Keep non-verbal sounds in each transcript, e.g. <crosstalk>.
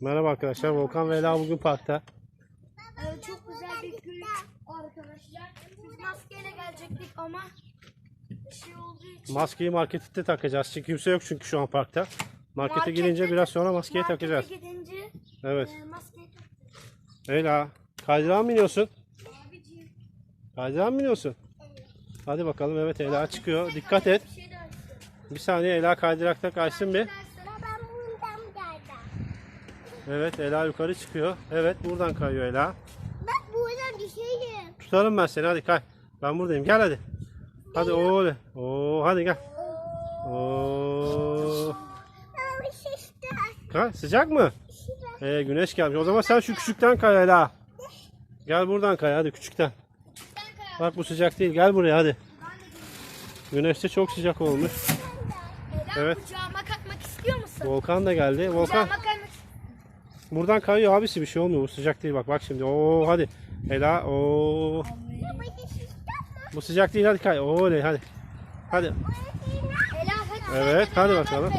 Merhaba arkadaşlar. Volkan ve Ela bugün parkta. Evet, çok güzel bir gün arkadaşlar. Biz maskeyle gelecektik ama şey olduğu için Maskeyi markette takacağız. Çünkü kimse yok çünkü şu an parkta. Markete Markette gidince biraz sonra maskeyi markete takacağız. gidince Evet. e, maskeyi takacağız. Ela. Kaydırağa mı biniyorsun? Abiciğim. Kaydırağa mı biniyorsun? Hadi bakalım. Evet Ela çıkıyor. Dikkat et. Bir şey daha istiyorum. Bir saniye Ela kaydırakta kaysın bir. Evet Ela yukarı çıkıyor. Evet buradan kayıyor Ela. Ben buradan düşeyim. Tutarım ben seni hadi kay. Ben buradayım. Gel hadi. Hadi oğlum. Oo hadi gel. Oo. Kay. Sıcak mı? Ee, güneş gelmiş. O zaman sen şu küçükten kay Ela. Gel buradan kay hadi küçükten. Bak bu sıcak değil. Gel buraya hadi. Güneşte çok sıcak olmuş. Evet. Kucağıma katmak istiyor musun? Volkan da geldi. Volkan buradan kayıyor abisi bir şey olmuyor. Bu sıcak değil bak. Bak şimdi. Oo hadi. Ela. Oo. Bu sıcak değil hadi kay. Oley hadi. Hadi. Ela hadi. Evet, hadi bakalım.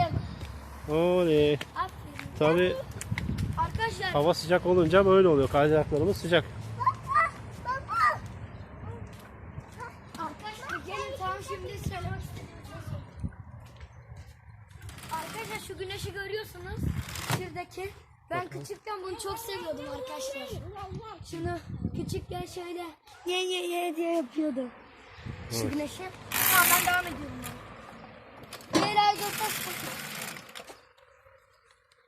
Oley. Tabii Arkadaşlar hava sıcak olunca böyle oluyor. Kaydıraklarımız sıcak. Arkadaşlar şey. Arkadaşlar şu güneşi görüyorsunuz. Şuradaki. Ben küçükken bunu çok seviyordum arkadaşlar. Şunu küçükken şöyle ye ye ye diye yapıyordum. Şu güneşi. Tamam ben devam ediyorum. Ben. Leyla göster.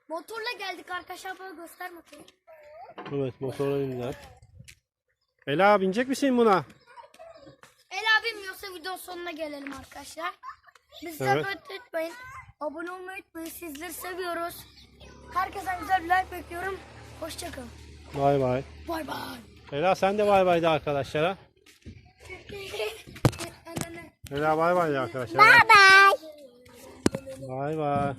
Motorla geldik arkadaşlar böyle göster motoru. Evet motora bindiler. Ela binecek misin buna? Ela bilmiyorsa videonun sonuna gelelim arkadaşlar. Bizi Evet. evet. unutmayın. Abone olmayı unutmayın. Sizleri seviyoruz. Herkesten güzel bir like bekliyorum. Hoşçakalın. Bay bay. Bay bay. Ela sen de bay bay de arkadaşlara. <laughs> Ela bay bay de arkadaşlara. Bay bay. Bay bay.